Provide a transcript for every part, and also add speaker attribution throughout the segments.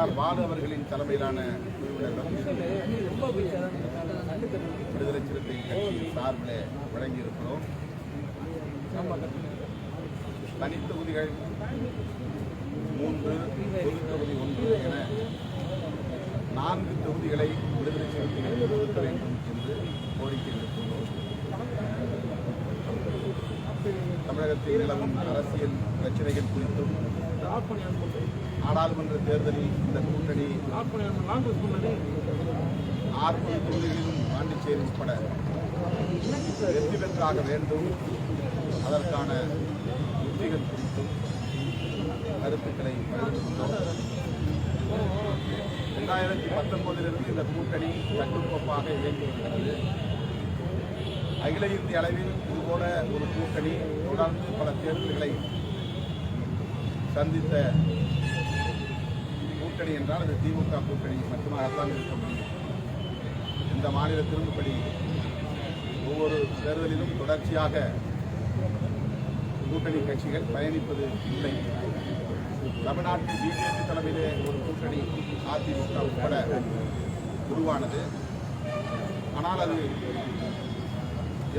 Speaker 1: R Balu அவர்களின் தலைமையிலான குழுவினரிடம் விடுதலை சிறுத்தை கட்சியின் சார்பில் வழங்கியிருக்கிறோம். தனித்தொகுதிகள் மூன்று தொகுதி ஒன்று என நான்கு தொகுதிகளை விடுதலை சிறுத்தைகள் ஒதுக்க வேண்டும் என்று கோரிக்கை விடுத்துள்ளோம். தமிழகத்தில் நிலவும் அரசியல் பிரச்சனைகள் குறித்தும் நாடாளுமன்ற தேர்தலில் இந்த கூட்டணி நாற்பது தொகுதிகளிலும் பாண்டிச்சேரி உட்பட வெற்றி பெற்றாக வேண்டும். அதற்கான உத்திகள் குறித்தும் கருத்துக்களை பகிர்ந்துள்ளோம். இரண்டாயிரத்தி பத்தொன்பதிலிருந்து இந்த கூட்டணி கட்டுக்கோப்பாக இயங்கி வருகிறது அகில இந்திய அளவில் இதுபோல ஒரு கூட்டணி தொடர்ந்து பல தேர்தல்களை சந்தித்த கூட்டணி என்றால் அது திமுக கூட்டணி மட்டுமாகத்தான் இருக்க முடியும். இந்த மாநில இப்படி ஒவ்வொரு தேர்தலிலும் தொடர்ச்சியாக கூட்டணி கட்சிகள் பயணிப்பது இல்லை. தமிழ்நாட்டில் பிஜேபி தலைமையிலே ஒரு கூட்டணி அதிமுக உட்பட உருவானது. ஆனால் அது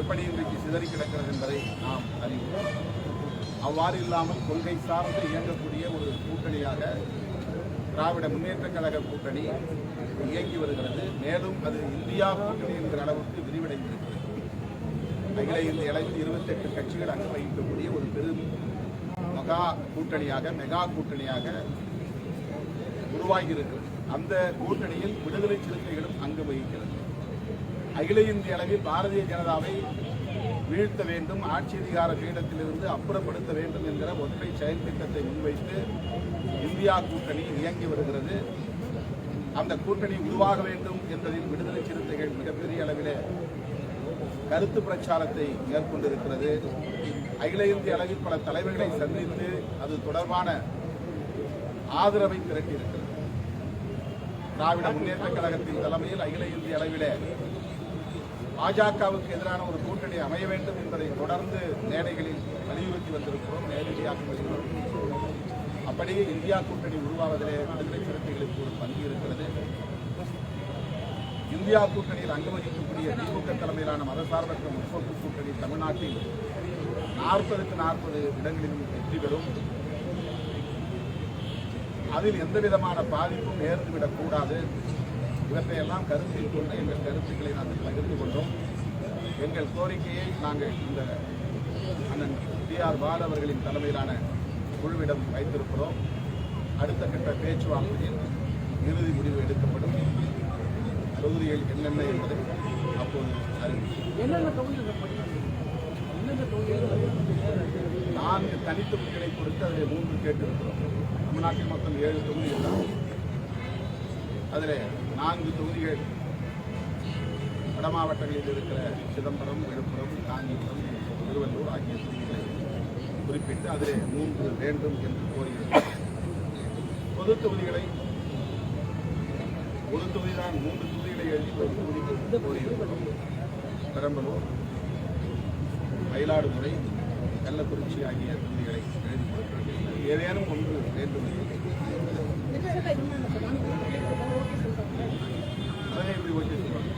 Speaker 1: எப்படி இன்றைக்கு சிதறி கிடக்கிறது என்பதை நாம் அறிவோம். அவ்வாறு இல்லாமல் கொள்கை சார்ந்து இயங்கக்கூடிய ஒரு கூட்டணியாக திராவிட முன்னேற்ற கழக கூட்டணி இயங்கி வருகிறது. மேலும் அது இந்தியா கூட்டணி என்கிற அளவுக்கு விரிவடைந்திருக்கிறது. அகில இந்திய அளவில் இருபத்தெட்டு கட்சிகள் அங்கு வகிக்கக்கூடிய ஒரு பெரும் மகா கூட்டணியாக மெகா கூட்டணியாக உருவாகி இருக்கிறது அந்த கூட்டணியில் விடுதலை சிறுத்தைகளும் அங்கு வகிக்கிறது. அகில இந்திய அளவில் பாரதிய ஜனதாவை வீழ்த்த வேண்டும் ஆட்சி அதிகார பீடத்திலிருந்து அப்புறப்படுத்த வேண்டும் என்கிற ஒற்றை செயல் திட்டத்தை முன்வைத்து இந்தியா கூட்டணி இயங்கி வருகிறது. அந்த கூட்டணி உருவாக வேண்டும் என்பதில் விடுதலை சிறுத்தைகள் மிகப்பெரிய அளவிலே கருத்து பிரச்சாரத்தை மேற்கொண்டிருக்கிறது. அகில இந்திய அளவில் பல தலைவர்களை சந்தித்து அது தொடர்பான ஆதரவை திரட்டியிருக்கிறது. திராவிட முன்னேற்ற கழகத்தின் தலைமையில் அகில இந்திய அளவிலே பாஜகவுக்கு எதிரான ஒரு கூட்டணி அமைய வேண்டும் என்பதை தொடர்ந்து மேடைகளில் வலியுறுத்தி வந்திருக்கிறோம். நேரடியாக வலியுறுத்தி. அப்படியே இந்தியா கூட்டணி உருவாவதிலே விடுதலை சிறுத்தைகளுக்கு ஒரு பங்கு இருக்கிறது. இந்தியா கூட்டணியில் அங்கு வகிக்கக்கூடிய திமுக தலைமையிலான மதசார்பற்ற முற்போக்கு கூட்டணி தமிழ்நாட்டில் நாற்பதுக்கு நாற்பது இடங்களிலும் வெற்றி பெறும். அதில் எந்த விதமான பாதிப்பும் நேர்ந்துவிடக் கூடாது. இவற்றையெல்லாம் கருத்தில் கொண்டு எங்கள் கருத்துக்களை நாங்கள் பகிர்ந்து கொண்டோம். எங்கள் கோரிக்கையை நாங்கள் இந்த அண்ணன் டி ஆர் பால் அவர்களின் தலைமையிலான குழுவிடம் வைத்திருக்கிறோம். அடுத்த கட்ட பேச்சுவார்த்தையில் இறுதி முடிவு எடுக்கப்படும். தொகுதிகள் என்னென்ன என்பதை அப்போது நான்கு தனித்தொகுதிகளை கொடுத்து அதில் மூன்று கேட்டிருக்கிறோம். தமிழ்நாட்டில் மொத்தம் ஏழு தொகுதிகள் தான். அதில் நான்கு தொகுதிகள். வட மாவட்டங்களில் இருக்கிற சிதம்பரம் விழுப்புரம் காஞ்சிபுரம் திருவள்ளூர் ஆகிய தொகுதிகளை குறிப்பிட்டு அதில் மூன்று வேண்டும் என்று கோருகிறோம் பொது தொகுதிகளை ஒரு தொகுதிதான் மூன்று தொகுதிகளை எழுதி ஒரு தொகுதிக்கு கோரியிருக்கிறோம். பெரம்பலூர் மயிலாடுதுறை கள்ளக்குறிச்சி ஆகிய தொகுதிகளை எழுதி கொடுத்திருக்கிறோம் ஏதேனும் ஒன்று வேண்டும்
Speaker 2: போட்டியிடுவதற்கான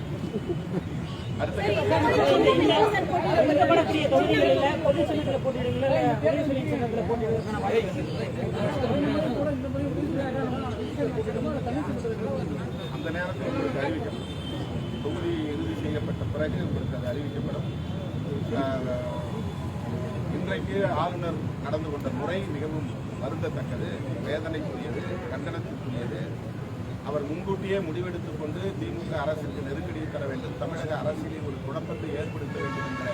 Speaker 2: வாய்ப்பு
Speaker 1: அந்த நேரத்தில் உங்களுக்கு அறிவிக்கப்படும் தொகுதி இறுதி செய்யப்பட்ட பிறகு உங்களுக்கு அது அறிவிக்கப்படும் இன்றைக்கு ஆளுநர் நடந்து கொண்ட முறை மிகவும் வருந்தத்தக்கது வேதனைக்குரியது கண்டனத்திற்குரியது. அவர் முன்கூட்டியே முடிவெடுத்துக் கொண்டு திமுக அரசுக்கு நெருக்கடியை தர வேண்டும் தமிழக அரசியலில் ஒரு குழப்பத்தை ஏற்படுத்த வேண்டும் என்ற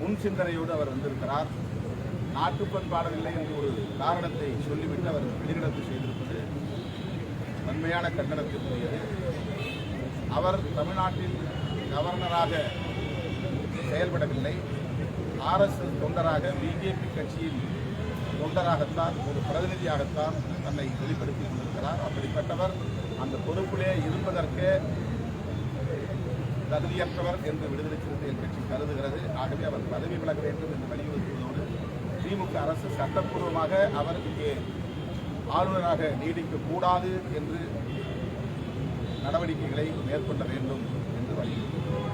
Speaker 1: முன் சிந்தனையோடு அவர் வந்திருக்கிறார். நாட்டுப்பண் பாடவில்லை என்று ஒரு காரணத்தை சொல்லிவிட்டு அவர் வெளிநடப்பு செய்திருப்பது வன்மையான கண்டனத்திற்குரியது. அவர் தமிழ்நாட்டில் கவர்னராக செயல்படவில்லை. ஆர்எஸ்எஸ் தொண்டராக பிஜேபி கட்சியின் தொண்டராகத்தான் ஒரு பிரதிநிதியாகத்தான் தன்னை வெளிப்படுத்தி கொண்டிருக்கிறார். அப்படிப்பட்டவர் அந்த பொறுப்பிலே இருப்பதற்கு தகுதியற்றவர் என்று விடுதலை சிறுத்தைகள் கட்சி கருதுகிறது. ஆகவே அவர் பதவி விலக வேண்டும் என்று வலியுறுத்துவதோடு திமுக அரசு சட்டப்பூர்வமாக அவர் இங்கே ஆளுநராக நீடிக்க கூடாது என்று நடவடிக்கைகளை மேற்கொள்ள வேண்டும் என்று வலியுறுத்துகிறோம்.